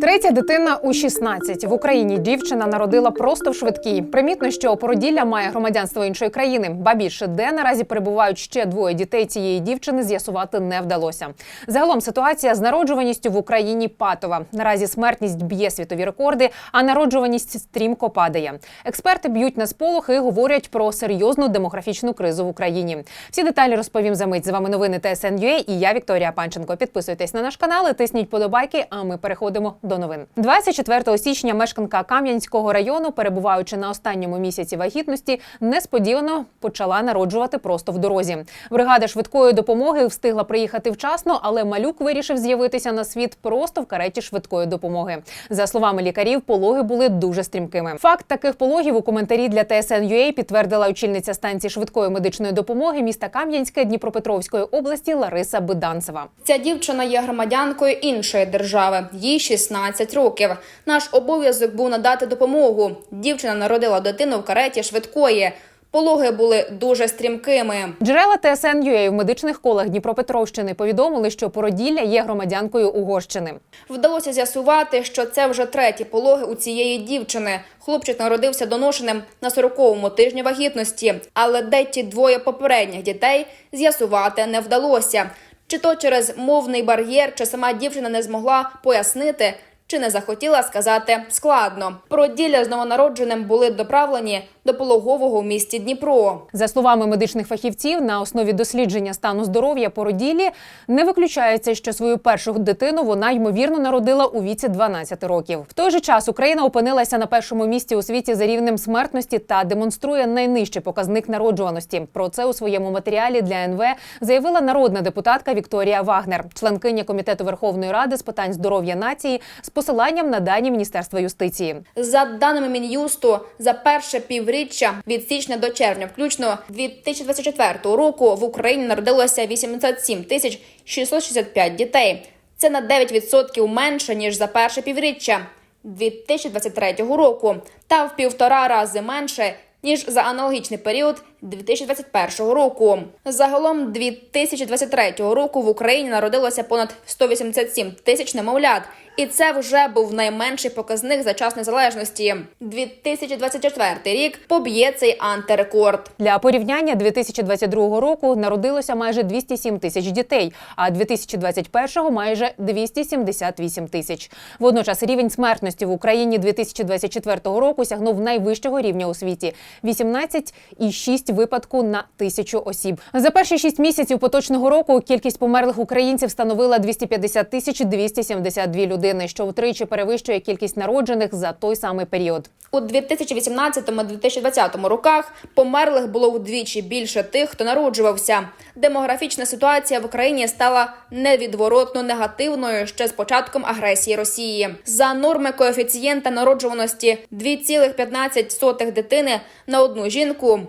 Третя дитина у 16. В Україні дівчина народила просто в швидкій. Примітно, що породілля має громадянство іншої країни. Ба більше, де наразі перебувають ще двоє дітей цієї дівчини, з'ясувати не вдалося. Загалом ситуація з народжуваністю в Україні патова. Наразі смертність б'є світові рекорди, а народжуваність стрімко падає. Експерти б'ють на сполох і говорять про серйозну демографічну кризу в Україні. Всі деталі розповім за мить. З вами новини ТСНЮА і я Вікторія Панченко. Підписуйтесь на наш канал, тисніть подобайки. А ми переходимо до новин. 24 січня мешканка Кам'янського району, перебуваючи на останньому місяці вагітності, несподівано почала народжувати просто в дорозі. Бригада швидкої допомоги встигла приїхати вчасно, але малюк вирішив з'явитися на світ просто в кареті швидкої допомоги. За словами лікарів, пологи були дуже стрімкими. Факт таких пологів у коментарі для TSN.ua підтвердила очільниця станції швидкої медичної допомоги міста Кам'янське Дніпропетровської області Лариса Биданцева. Ця дівчина є громадянкою іншої держави. Їй 16 років. Наш обов'язок був надати допомогу. Дівчина народила дитину в кареті швидкої. Пологи були дуже стрімкими. Джерела TSN.ua в медичних колах Дніпропетровщини повідомили, що породілля є громадянкою Угорщини. Вдалося з'ясувати, що це вже треті пологи у цієї дівчини. Хлопчик народився доношеним на 40-му тижні вагітності, але де ті двоє попередніх дітей з'ясувати не вдалося. Чи то через мовний бар'єр, чи сама дівчина не змогла пояснити, чи не захотіла сказати складно. Породілля з новонародженим були доправлені до пологового в місті Дніпро. За словами медичних фахівців, на основі дослідження стану здоров'я породіллі не виключається, що свою першу дитину вона ймовірно народила у віці 12 років. В той же час Україна опинилася на першому місці у світі за рівнем смертності та демонструє найнижчий показник народжуваності. Про це у своєму матеріалі для НВ заявила народна депутатка Вікторія Вагнер, членкиня комітету Верховної Ради з питань здоров'я нації, з посиланням на дані Міністерства юстиції. За даними Мін'юсту, за перше півріччя від січня до червня, включно 2024 року, в Україні народилося 87 тисяч 665 дітей. Це на 9% менше ніж за перше півріччя 2023 року, та в півтора рази менше ніж за аналогічний період 2021 року. Загалом 2023 року в Україні народилося понад 187 тисяч немовлят, і це вже був найменший показник за час незалежності. 2024 рік поб'є цей антирекорд. Для порівняння 2022 року народилося майже 207 тисяч дітей, а 2021 – майже 278 тисяч. Водночас рівень смертності в Україні 2024 року сягнув найвищого рівня у світі – 18,6 випадку на тисячу осіб. За перші шість місяців поточного року кількість померлих українців становила 250 тисяч 272 людини, що втричі перевищує кількість народжених за той самий період. У 2018-2020 роках померлих було вдвічі більше тих, хто народжувався. Демографічна ситуація в Україні стала невідворотно негативною ще з початком агресії Росії. За норми коефіцієнта народжуваності 2,15 дитини на одну жінку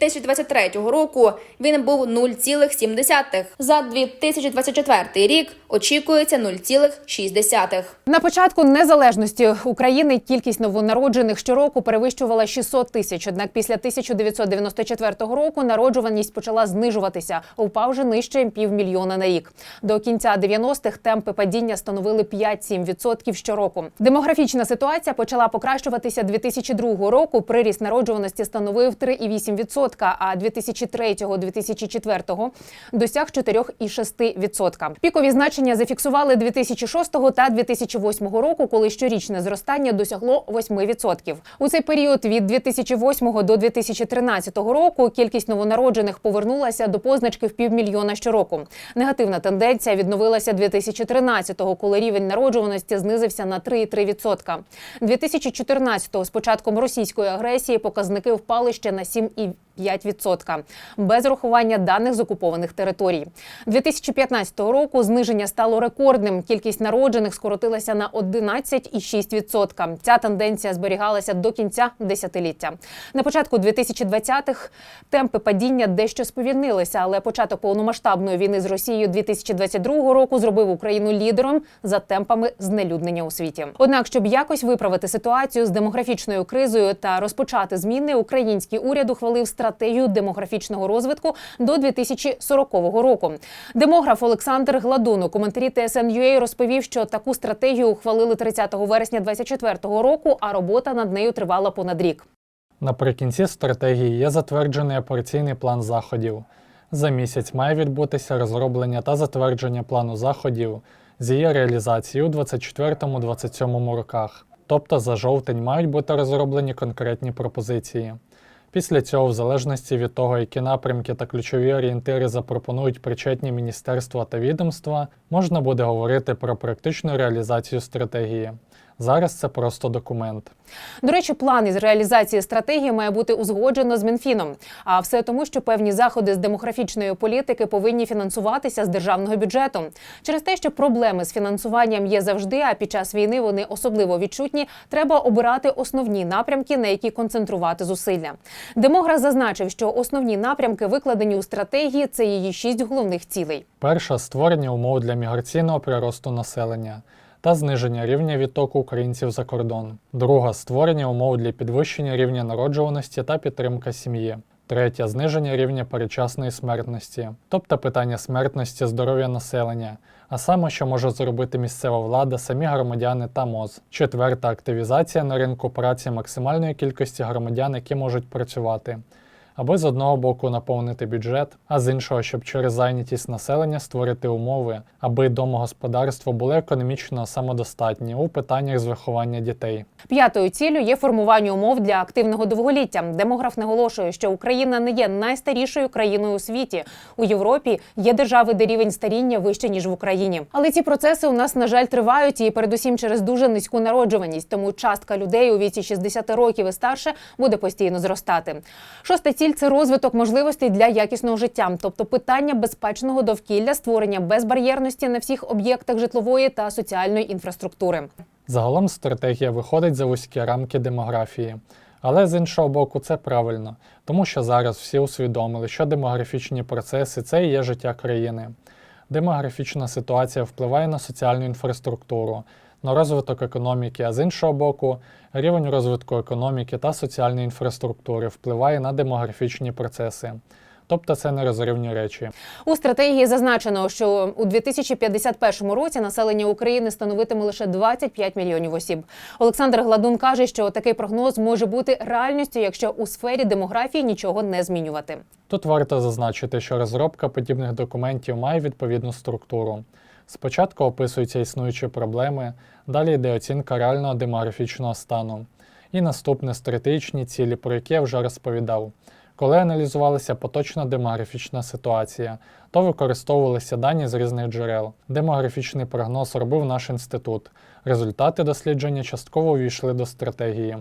2023 року він був 0,7. За 2024 рік очікується 0,6. На початку незалежності України кількість новонароджених щороку перевищувала 600 тисяч. Однак після 1994 року народжуваність почала знижуватися, впавши нижче півмільйона на рік. До кінця 90-х темпи падіння становили 5-7% щороку. Демографічна ситуація почала покращуватися 2002 року. Приріст народжуваності становив 3,8%, а 2003-2004 досяг 4,6%. Пікові значення зафіксували 2006 та 2008 року, коли щорічне зростання досягло 8%. У цей період від 2008 до 2013 року кількість новонароджених повернулася до позначки в півмільйона щороку. Негативна тенденція відновилася 2013-го, коли рівень народжуваності знизився на 3,3%. 2014-го з початком російської агресії показники впали ще на 7,5%. 5% без рахування даних з окупованих територій. 2015 року зниження стало рекордним. Кількість народжених скоротилася на 11,6%. Ця тенденція зберігалася до кінця десятиліття. На початку 2020-х темпи падіння дещо сповільнилися, але початок повномасштабної війни з Росією 2022 року зробив Україну лідером за темпами знелюднення у світі. Однак, щоб якось виправити ситуацію з демографічною кризою та розпочати зміни, український уряд ухвалив стратегію стратегію демографічного розвитку до 2040 року. Демограф Олександр Гладун у коментарі TSN.ua розповів, що таку стратегію ухвалили 30 вересня 2024 року, а робота над нею тривала понад рік. Наприкінці стратегії є затверджений операційний план заходів. За місяць має відбутися розроблення та затвердження плану заходів з її реалізації у 24-27 роках. Тобто за жовтень мають бути розроблені конкретні пропозиції. Після цього, в залежності від того, які напрямки та ключові орієнтири запропонують причетні міністерства та відомства, можна буде говорити про практичну реалізацію стратегії. Зараз це просто документ. До речі, план із реалізації стратегії має бути узгоджено з Мінфіном. А все тому, що певні заходи з демографічної політики повинні фінансуватися з державного бюджету. Через те, що проблеми з фінансуванням є завжди, а під час війни вони особливо відчутні. Треба обирати основні напрямки, на які концентрувати зусилля. Демограф зазначив, що основні напрямки, викладені у стратегії, це її шість головних цілей. Перша створення умов для міграційного приросту населення та зниження рівня відтоку українців за кордон. Друга створення умов для підвищення рівня народжуваності та підтримка сім'ї. Третя зниження рівня передчасної смертності, тобто питання смертності здоров'я населення, а саме, що може зробити місцева влада, самі громадяни та МОЗ. Четверта активізація на ринку праці максимальної кількості громадян, які можуть працювати аби з одного боку наповнити бюджет, а з іншого, щоб через зайнятість населення створити умови, аби домогосподарство були економічно самодостатні у питаннях з виховання дітей. П'ятою ціллю є формування умов для активного довголіття. Демограф наголошує, що Україна не є найстарішою країною у світі. У Європі є держави, де рівень старіння вище ніж в Україні. Але ці процеси у нас на жаль тривають і передусім через дуже низьку народжуваність. Тому частка людей у віці 60 років і старше буде постійно зростати. Шоста ціль це розвиток можливостей для якісного життя, тобто питання безпечного довкілля, створення безбар'єрності на всіх об'єктах житлової та соціальної інфраструктури. Загалом стратегія виходить за вузькі рамки демографії. Але з іншого боку, це правильно, тому що зараз всі усвідомили, що демографічні процеси це і є життя країни. Демографічна ситуація впливає на соціальну інфраструктуру, на розвиток економіки, а з іншого боку, рівень розвитку економіки та соціальної інфраструктури впливає на демографічні процеси. Тобто це нерозривні речі. У стратегії зазначено, що у 2051 році населення України становитиме лише 25 мільйонів осіб. Олександр Гладун каже, що такий прогноз може бути реальністю, якщо у сфері демографії нічого не змінювати. Тут варто зазначити, що розробка подібних документів має відповідну структуру. Спочатку описуються існуючі проблеми, далі йде оцінка реального демографічного стану. І наступне стратегічні цілі, про які я вже розповідав. Коли аналізувалася поточна демографічна ситуація, то використовувалися дані з різних джерел. Демографічний прогноз робив наш інститут. Результати дослідження частково увійшли до стратегії.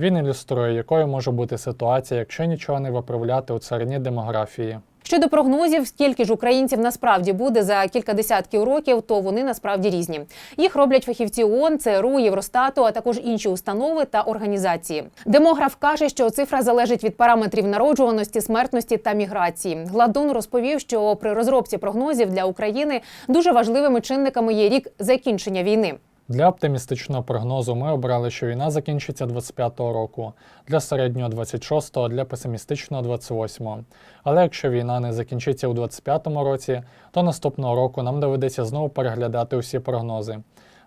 Він ілюструє, якою може бути ситуація, якщо нічого не виправляти у царині демографії. Щодо прогнозів, скільки ж українців насправді буде за кілька десятків років, то вони насправді різні. Їх роблять фахівці ООН, ЦРУ, Євростату, а також інші установи та організації. Демограф каже, що цифра залежить від параметрів народжуваності, смертності та міграції. Гладун розповів, що при розробці прогнозів для України дуже важливими чинниками є рік закінчення війни. Для оптимістичного прогнозу ми обрали, що війна закінчиться 25-го року, для середнього 26-го, для песимістичного 28-го. Але якщо війна не закінчиться у 25-му році, то наступного року нам доведеться знову переглядати усі прогнози.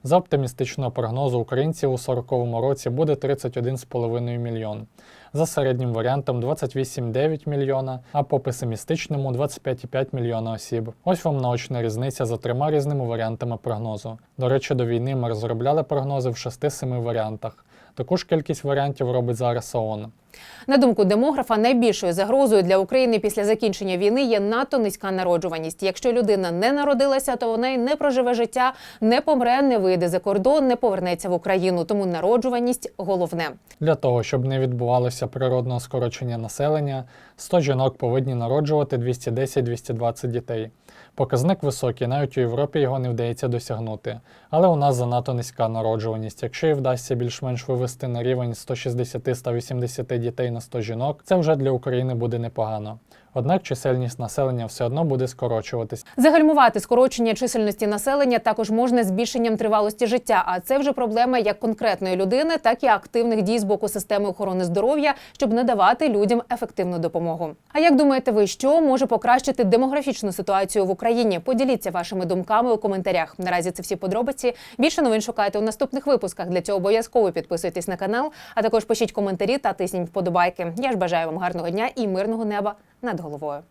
За оптимістичного прогнозу українців у 40-му році буде 31,5 мільйон. За середнім варіантом 28,9 мільйона, а по песимістичному 25,5 мільйона осіб. Ось вам наочна різниця за трьома різними варіантами прогнозу. До речі, до війни ми розробляли прогнози в 6-7 варіантах. Таку ж кількість варіантів робить зараз ООН. На думку демографа, найбільшою загрозою для України після закінчення війни є надто низька народжуваність. Якщо людина не народилася, то вона й не проживе життя, не помре, не вийде за кордон, не повернеться в Україну. Тому народжуваність головне. Для того, щоб не відбувалося природного скорочення населення, 100 жінок повинні народжувати 210-220 дітей. Показник високий, навіть у Європі його не вдається досягнути. Але у нас занадто низька народжуваність. Якщо і вдасться більш-менш вивести на рівень 160-180 дітей на 100 жінок, це вже для України буде непогано. Однак чисельність населення все одно буде скорочуватись. Загальмувати скорочення чисельності населення також можна збільшенням тривалості життя. А це вже проблема як конкретної людини, так і активних дій з боку системи охорони здоров'я, щоб надавати людям ефективну допомогу. А як думаєте ви, що може покращити демографічну ситуацію в Україні? Поділіться вашими думками у коментарях. Наразі це всі подробиці. Більше новин шукайте у наступних випусках. Для цього обов'язково підписуйтесь на канал, а також пишіть коментарі та тисніть вподобайки. Я ж бажаю вам гарного дня і мирного неба над головою.